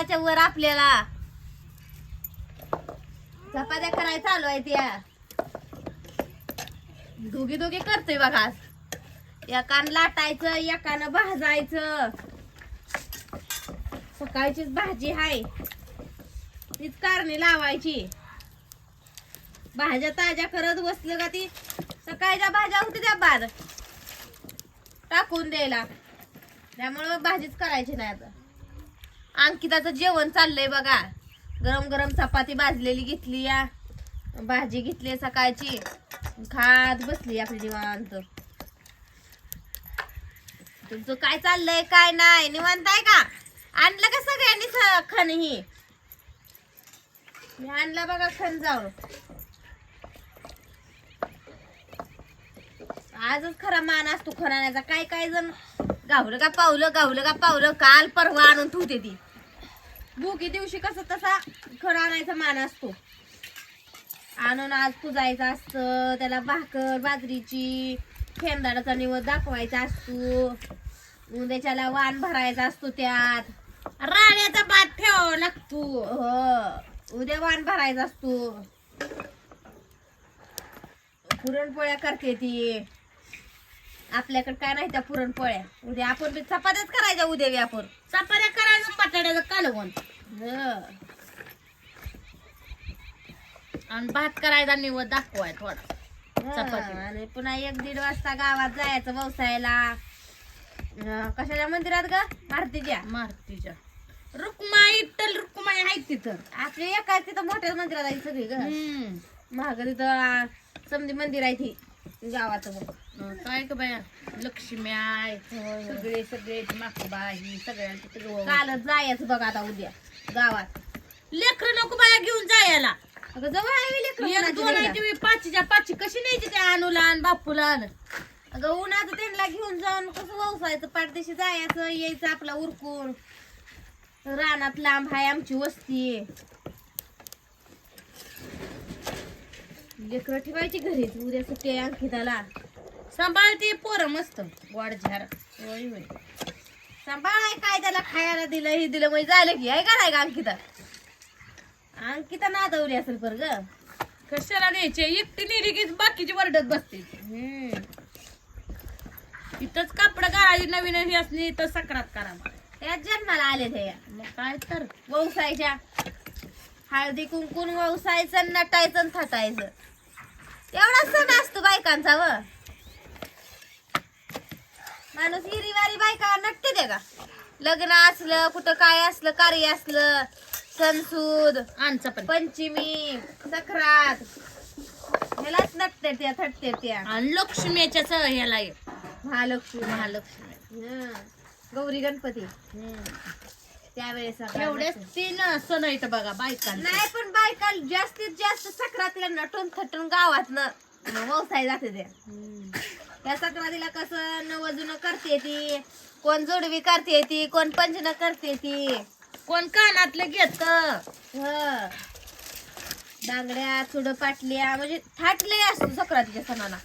हाताच्या वर आपल्याला. चपात्या करायला चालू आहे त्या. दोघी दोघी करतोय बघा. एकानं लाटायचं एकानं भाजायचं. सकाळचीच भाजी हाय. तीच कारणी लावायची. भाज्या ताज्या करत बसलं का ती? सकाळच्या भाज्या होत्या त्या बाद टाकून द्यायला. त्यामुळं भाजीच करायची नाही आता. अंकिताचं जेवण चाललंय बघा. गरम गरम चपाती भाजलेली घेतली या. भाजी घेतली सकाळची. खात बसली आपली निवांत. तुमचं काय चाललंय काय नाही? निवांत आहे का? आणलं का सगळ्यांनी स- खण ही? मी आणला बघा खण जाऊन. आजच खरा मान असतो खराण्याचा काय काय जण? गावलं का पावलं? गावलं का पावलं? काल परवा आणून ठेवते ती. बुकी दिवशी कसं तसा खर आणायचा मान असतो. आणून आज पुजायचं असतं त्याला भाकर बाजरीची खेंदाडाचा निवड दाखवायचा असतो. उद्याच्याला वाण भरायचा असतो त्यात. राण्याचा भात ठेवावा लागतो. हो उद्या वाण भरायचा असतो. पुरणपोळ्या करते ती. आपल्याकडे काय नाही त्या पुरणपोळ्या. उद्या आपण बी चपात्याच करायच्या उद्या बी आपण. चपात्या करायचं बटाट्याचं कालवण. हं. आणि भात करायचा निवड दाखवाय थोडा. चपाती. हं. आणि पुन्हा एक दीड वाजता गावात जायचं व्यवसायाला हं, कशाच्या मंदिरात ग? भारतीच्या मारुतीच्या. रुक्माई इट्टल रुक्माई आहे तिथं. आपल्या एका तिथं मोठ्या मंदिरात आहे सगळी ग. हम्म. महाग तिथं समधी मंदिर आहे ती. मग अं, काय ग बाया? लक्ष्मी आहे सगळे सगळे माकुबा ही सगळ्यांची कालच जायचं बघ आता उद्या गावात. लेकर नको बाया घेऊन जायला. अगं जवळ आहे लेकरं एक दोन आहे न्यायला. ती पाचीच्या पाची. कशी न्यायची त्या अनुला आणि बापूला आणि? अगं उन्हाचं त्यांना घेऊन जाऊन कसं व्यवसायाचं पाठदेशी जायचं यायचं आपला उरकून. रानात लांब आहे आमची वस्ती. लेकरं ठेवायची घरीच. उद्या सुट्टी आहे अंकिताला सांभाळते पोरं मस्त. वाढ झार होय होय. सांभाळ आहे काय त्याला खायला दिलं हे दिलं म्हणजे झालं की आहे का नाही का अंकिता? अंकिता नादवली असेल पर ग. कशाला न्यायचे? एकटी नेली की बाकीची वरडत बसते. हम्म. इथंच कापड गाळाची नवीन ही असली इथं सक्रात करा. त्यात जन्माला आले ते. या मग काय तर व्यवसायाच्या हळदी कुंकून व्यवसायाचं नटायचं थटायचं. एवढा सण असतो बायकांचा व. माणूस हिरीवारी बायका नटते ते का? लग्न असलं कुठं काय असलं कार्य असलं सणसूद आमचा पण. पंचमी सक्रात ह्यालाच नटते त्या थटते त्या. आणि लक्ष्मीच्या सह ह्याला. महालक्ष्मी. महालक्ष्मी. हं. गौरी गणपती. त्यावेळेस एवढेच. तीन सण आहेत बघा बायकांना नाही पण बायका जास्तीत जास्त सक्रातीला नटून थटून गावात व्यवसाय जाते त्या त्या सक्रातीला कसं नवजुनं करते ती कोण जोडवी करते ती कोण पंचन करते ती. कोण कानातले घेत हं. बांगड्या चुड पाटल्या म्हणजे थाटले असतो सक्रातीच्या सणाला.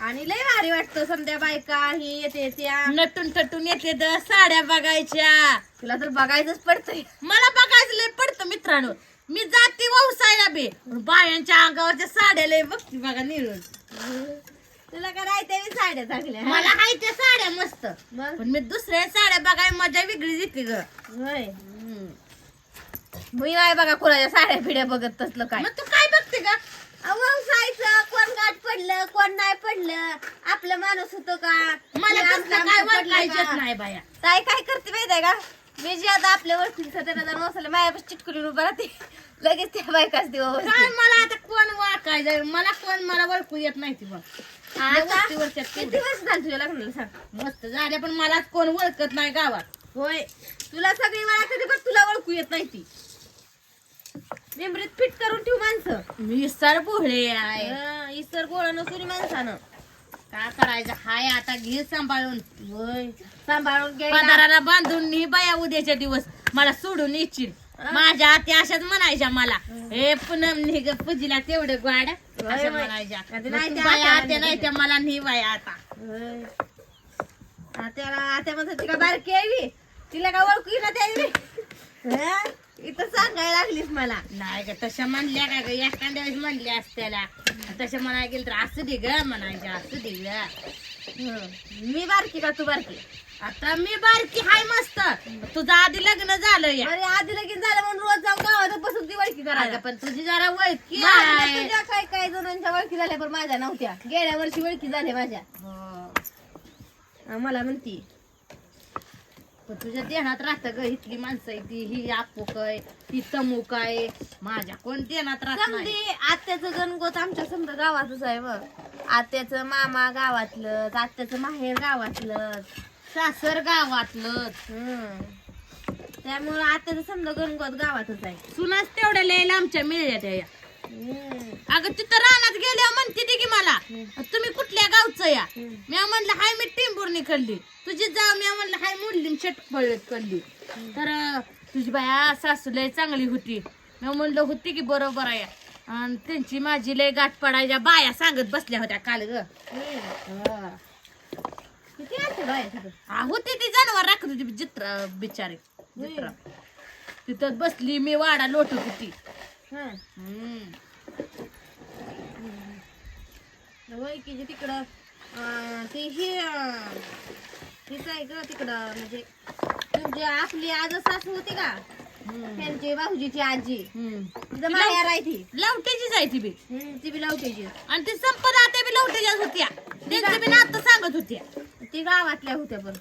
आणि लय भारी वाटतं समध्या बायका ही येते त्या. नटून टटून येते तर साड्या बघायच्या. तुला तर बघायचंच पडतंय. मला बघायचं लय पडतं मित्रांनो. मी जाते व्यवसायाला बे. बायांच्या अंगावरच्या साड्या लय बघते बघा निरोज तुला काय नाही ते साड्या चांगल्या? मला हाय त्या साड्या मस्त. मग? पण मी दुसऱ्या साड्या बघाय मजा वेगळी येते ग. होय. मी नाही बघा कोणाच्या साड्या पिढ्या बघत तसलं काय. मग तू काय बघते का व्यवसायचं कोण गाठ पडलं कोण नाही पडलं. आपलं माणूस होतो का? मला कसलं काय? नाही बाया. ताई काय करते माहिती का? मी जे आता आपल्या त्याला जर मसाला माझ्यापाशी चिटकून उभं राहते. लगेच त्या बायकाच देवा काय मला आता कोण वाकायचं मला कोण मला ओळखू येत नाही ती बघ. आता किती वर्ष झालं तुझ्या लग्नाला सांग. मस्त झाल्या पण मला कोण ओळखत नाही गावात. होय. तुला सगळी वेळा कधी पण तुला ओळखू येत नाही ती. मेमरीत फिट करून ठेव माणसं. मी सर भोळे आहे. हं, इसर गोळा नसून माणसानं. काय करायचं? हाय आता घे सांभाळून. होय सांभाळून घ्यायला पदाराला बांधून नी बाया उद्याच्या दिवस. मला सोडून येशील. माझ्या आत्या अशाच म्हणायच्या मला. हे. पूनम निघ पूजीला तेवढं होय. म्हणायच्या. नाही त्या बाया आत्या नाही त्या मला नी बाया आता. होय. आत्याला आत्या म्हणत होती का बारकी यावी तिला का ओळखू ना त्या इथं सांगायला लागलीस मला. नाही का तशा म्हणल्या काय ग? एखाद्या वेळेस म्हणल्या असत्याला. तशा म्हणायला गेलं तर असं दे ग म्हणायच्या असं दे ग. हं. मी बारकी का तू बारकी? आता मी बारकी हाय मस्त. तुझं आधी लग्न झालं या. अरे आधी लगीन झालं म्हणून रोज जाऊन गावात बसून ती ओळखी करायला. अगं, पण तुझी जरा ओळखी माझ्या आहे. तुझ्या काय काय जणांच्या ओळखी झाल्या पण माझ्या नव्हत्या. गेल्या वर्षी ओळखी झाल्या माझ्या. हो. मला म्हणती पण तुझ्या ध्यानात राहतं ग इथली माणसं आहे ती ही आपूक आहे ती तमुक आहे माझ्या कोण ध्यानात राहत नाही. आत्याचं गणगोत आमच्या समजा गावातच आहे बघ. आत्याचं मामा गावातलं आत्याचं माहेर गावातलं सासर गावातलं त्यामुळं आत्याचं समजा गणगोत गावातच आहे. सुनाच तेवढ्या लय आमच्या मिळल्या त्या या. अगं तिथं रानात गेल्या म्हणते ती की मला तुम्ही कुठल्या गावचं या. मी म्हणलं हाय मी टिंबुर्णी कडली तुझी जा मी म्हणलं हाय मुरली चटपळत कडली तर तुझी बाया सासू लय चांगली होती. मी म्हणलं होती की बरोबर आहे. आणि त्यांची माझी लय गाठ पडायच्या बाया सांगत बसल्या होत्या काल ग. होती ती जनावर राखत होती जित्रा बिचारी जित्रा. तिथं बसली मी वाडा लोटत होती. हं. वैकीची तिकडं ती ही हीच आहे ग तिकडं म्हणजे तुमची आपली आज सासू होती का. त्यांची भाऊजीची आजी. तिथं माहेर आहे ती लवटेची जायची बी. हम्म, ती बी आणि ती संपदा आता बी लवटेच्याच होत्या. त्यांचं बी नातं सांगत होत्या. ती गावातल्या होत्या पण.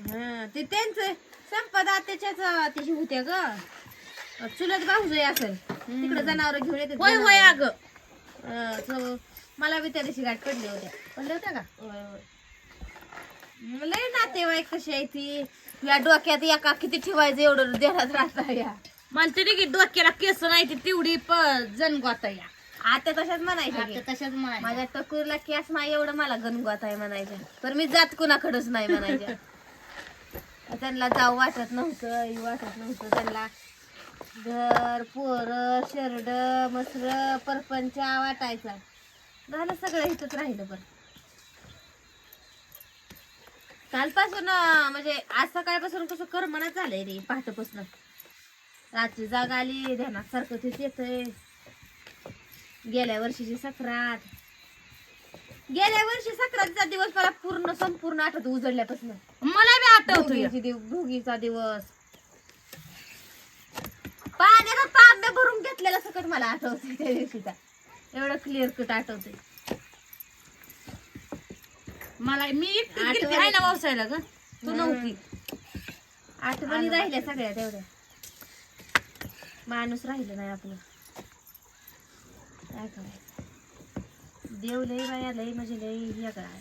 हा. ते त्यांचं संपदा त्याच्याच त्याची होत्या ग. चुलत भाऊजय असेल तिकडे जनावर घेऊन येते होय होय अग. मला बी त्या दिवशी गाठ पडल्या होत्या पडलं होत्या का? होय, होय. लय नातेवाईक कशी आहे ती. या डोक्यात एका किती ठेवायचं एवढं देण्यात राहता या. म्हणते ती की डोक्याला केस नाही ती तेवढी जनगोता या. आता तशाच म्हणायच्या तशाच माझ्या टकूरला केस नाही एवढं मला गणगोत आहे म्हणायच्या. तर मी जात कुणाकडच नाही म्हणायच्या. त्यांना जाऊ वाटत नव्हतं वाटत नव्हतं. त्यांना घर पोर शेरड मसर परपंचा वाटायचा. झालं सगळं इथंच राहिलं पण कालपासून म्हणजे आज सकाळपासून कसं करमनाच झालंय रे पहाटेपासून. रात्री जाग आली ध्यानात सारखं तेच येतंय. गेल्या वर्षीची सक्रात गेल्या वर्षी सक्रातीचा दिवस मला पूर्ण संपूर्ण आठवतो उजडल्यापासून. मला बी आठवतो भोगीचा दिवस. पाण्याचा तांब्या भरून घेतलेला सकट मला आठवतोय त्या दिवशीचा एवढं क्लिअर कट आठवतोय. मला मी एकटीच आठवण. गेलती आहे ना व्यवसायाला ग. तू नव्हती. आठवणी राहिल्या सगळ्या तेवढ्या. माणूस राहिलं नाही आपलं. काय करायचं? देव लय बाया लय म्हणजे लय वेगळा आहे.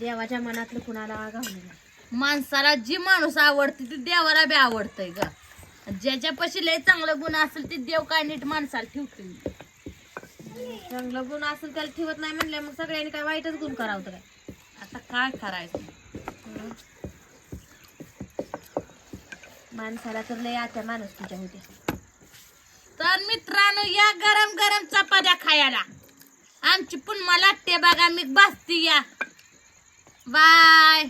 देवाच्या मनातलं कुणाला गावलं नाही माणसाला जी माणूस आवडते ती देवाला बी आवडतंय ग. ज्याच्यापाशी लय चांगलं गुण असेल ते देव काय नीट माणसाला ठेवते चांगलं गुण असेल त्याला ठेवत नाही म्हणलं मग सगळ्यांनी काय वाईटच गुण करावं होतं काय? आता काय करायचं? हं. माणसाला तर लय आता माणूस तुझ्या होते तर मित्रांनो या गरम गरम चपात्या खायला. आमची पण मला ते बघा मी बसती या. बाय.